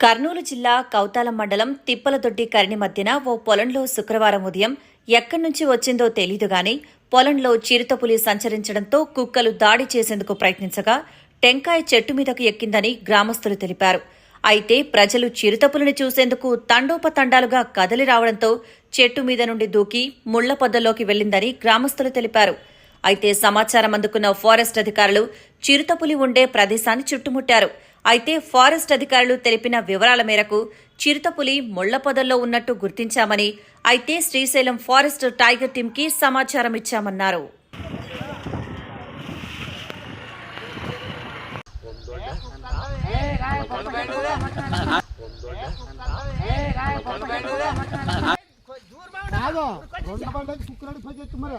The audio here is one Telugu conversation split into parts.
కర్నూలు జిల్లా కౌతాల మండలం తిప్పలదొడ్డి కరిణి మధ్యన ఓ పొలంలో శుక్రవారం ఉదయం ఎక్కడి నుంచి వచ్చిందో తెలీదుగాని పొలంలో చిరుతపులి సంచరించడంతో కుక్కలు దాడి చేసేందుకు ప్రయత్నించగా టెంకాయ చెట్టు మీదకు ఎక్కిందని గ్రామస్తులు తెలిపారు. అయితే ప్రజలు చిరుతపులను చూసేందుకు తండోపతండాలుగా కదలి రావడంతో చెట్టు మీద నుండి దూకి ముళ్ళ పొద్దలోకి వెళ్ళిందని గ్రామస్తులు తెలిపారు. అయితే సమాచారం అందుకున్న ఫారెస్ట్ అధికారులు చిరుతపులి ఉండే ప్రదేశాన్ని చుట్టుముట్టారు. అయితే ఫారెస్ట్ అధికారులు తెలిపిన వివరాల మేరకు చిరుతపులి ముళ్ళ పొదల్లో ఉన్నట్టు గుర్తించామని అయితే శ్రీశైలం ఫారెస్ట్ టైగర్ టీంకి సమాచారం ఇచ్చామన్నారు. రెండు పంటకి శుక్రాడు పని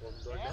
పుల్లిగా